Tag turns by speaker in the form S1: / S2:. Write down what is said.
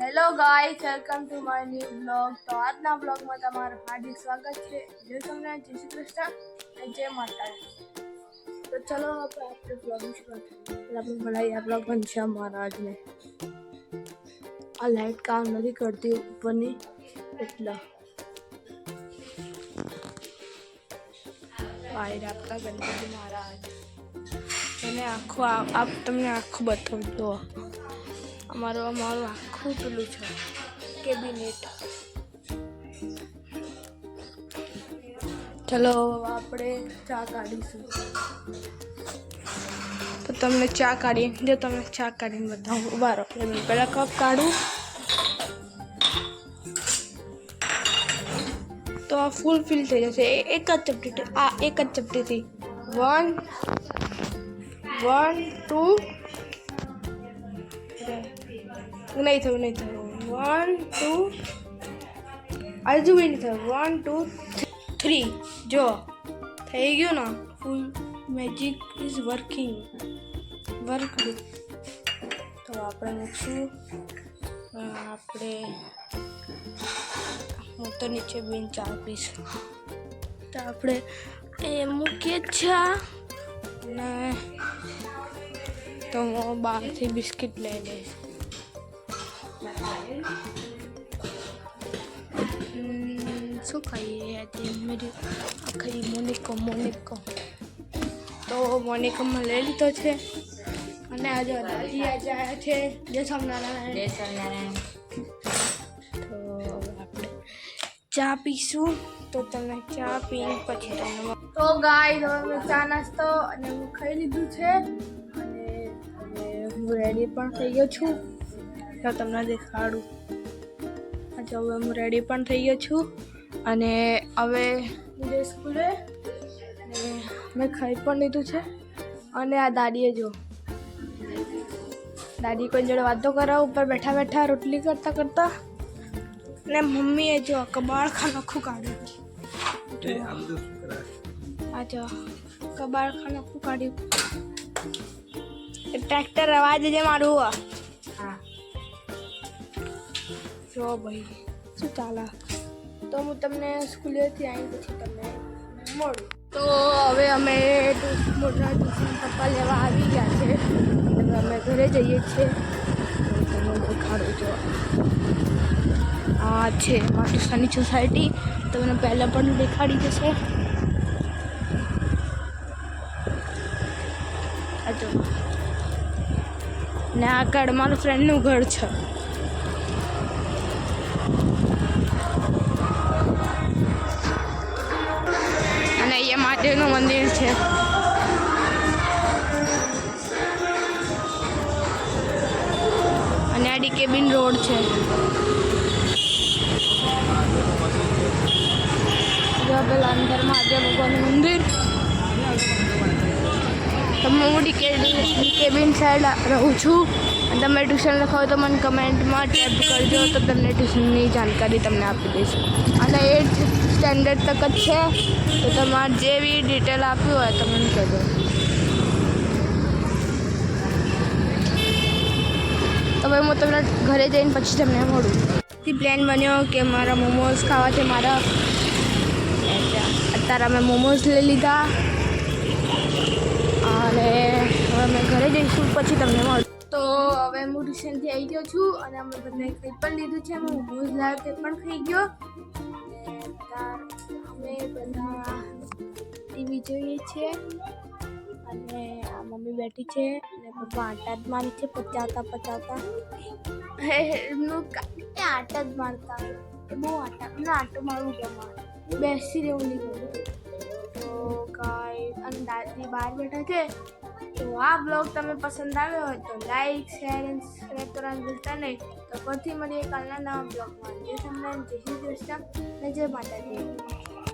S1: Hello guys welcome to my new blog તો આજના બ્લોગમાં તમારું હાર્દિક સ્વાગત છે. જય તમને જય શ્રી કૃષ્ણ જય માતાજી. તો ચલો આપણે આપણે બ્લોગ શરૂ આપણે આપણે આ બ્લોગ બનશે મહારાજને આ લાઈટ કામ નથી કરતી ઉપરની. એટલા. બહાર આપતા ગણપતિ મહારાજ તમને આખું આપ તમને આખું બતાવું. અમારો અમારું અમારું આખું પેલું છે. કેબિનેટ. ચલો આપણે ચા કાઢીશું. તો તમને ચા કાઢી જો તમને ચા કાઢીને બતાવું. ઊભા રહો. બે મિનિટ પહેલાં કપ કાઢું. તો આ ફૂલ ફિલ થઈ જશે. એ એક જ ચપટી, આ એક જ ચપટીથી વન વન ટુ નહીં થયું નહીં થયું વન ટુ હજુ બી નહીં થયું વન ટુ થ્રી જો થઈ ગયું ને full magic is working work તો આપણે મૂકશું અ, આપણે હું તો નીચે બેન ચા પીશ તો આપણે એ મૂકીએ ચા અને તો હું બહારથી બિસ્કિટ લઈ લઈશ હમ, શું ખાઈએ આજે મેરી આ ખાઈ મોનિકો મોનિકો તો મોનિકોમાં લઈ લીધો છે અને આજે દાદી આજે આવ્યા છે જય સ્વામિનારાયણ તો આપણે ચા પીશું તો તમે ચા પીને પછી તમે તો ગાય હવે મેં ચા નાસ્તો અને હું ખાઈ લીધું છે. અને હું રેડી પણ થઈ ગયો છું. તો તમને દેખાડું. આજે હવે હું રેડી પણ થઈ ગયો છું અને હવે હું જઈશ સ્કૂલે મેં ખાઈ પણ લીધું છે. અને આ દાદીએ જો દાદી કોઈ જોડે વાતો કરાવ ઉપર બેઠા બેઠા રોટલી કરતા કરતા ને મમ્મીએ જો કબાળખાનું આખું કાઢ્યું આ જો કબાળખાનું આખું કાઢ્યું. ટ્રેક્ટર અવાજ જે મારું. જો ભાઈ, શું ચાલે? તો હું તમને સ્કૂલેથી આવી પછી તમને મળું. તો હવે અમે મોટા ટ્યુશન પપ્પા લેવા આવી ગયા છે. હવે અમે ઘરે જઈએ છીએ. તમે દેખાડું જો. આ છે પાકિસ્તાની સોસાયટી. તમને પહેલાં પણ દેખાડી જશે ને આગળ મારું ફ્રેન્ડનું ઘર છે. મહાદેવનું મંદિર છે. અને આ ડીકેબીન રોડ છે. પેલા અંદર મહાદેવ ભગવાનનું મંદિર. તમે હું ડીકે ડીકેબીન સાઈડ રહું છું. અને તમે ટ્યુશન લખાવો તો મને કમેન્ટમાં ટેપ કરજો, તો તમને ટ્યુશનની જાણકારી તમને આપી દઈશ. અને એટ સ્ટેન્ડર્ડ તક જ છે, તો તમારે જે બી ડિટેલ આપ્યું હોય તો મને કહેજો. તો ભાઈ હું તમને ઘરે જઈને પછી તમને મળું. થી પ્લાન બન્યો કે મારા મોમોઝ ખાવા છે, મારા અત્યારે અમે મોમોઝ લઈ લીધા. અને હવે અમે ઘરે જઈશું, પછી તમને મળું. તો હવે હું ટ્યુશનથી આવી ગયો છું અને અમે બધાએ કંઈ પણ લીધું છે હું ભૂજ લાવ્યો તે પણ ખાઈ ગયો. અમે બધા ટીવી જોઈએ છીએ અને આ મમ્મી બેઠી છે અને પપ્પા આટા જ મારે છે, પચાવતા પચાવતા. એમનું એ આટા જ મારતા બહુ આટા એમને આટો મારવું ગમે. બેસી રહેવું નહીં ગમે. તો કાંઈ અને દાદી બહાર બેઠા છે. તો આ બ્લોગ તમે પસંદ આવ્યો હોય તો લાઈક શેર એન્ડ સબસ્ક્રાઈબ કરવાનું ભૂલતા નહીં. તો પરથી મળીએ કાલના નવા બ્લોગમાં જય તમને જય શ્રી કૃષ્ણ અને જય માતાજી.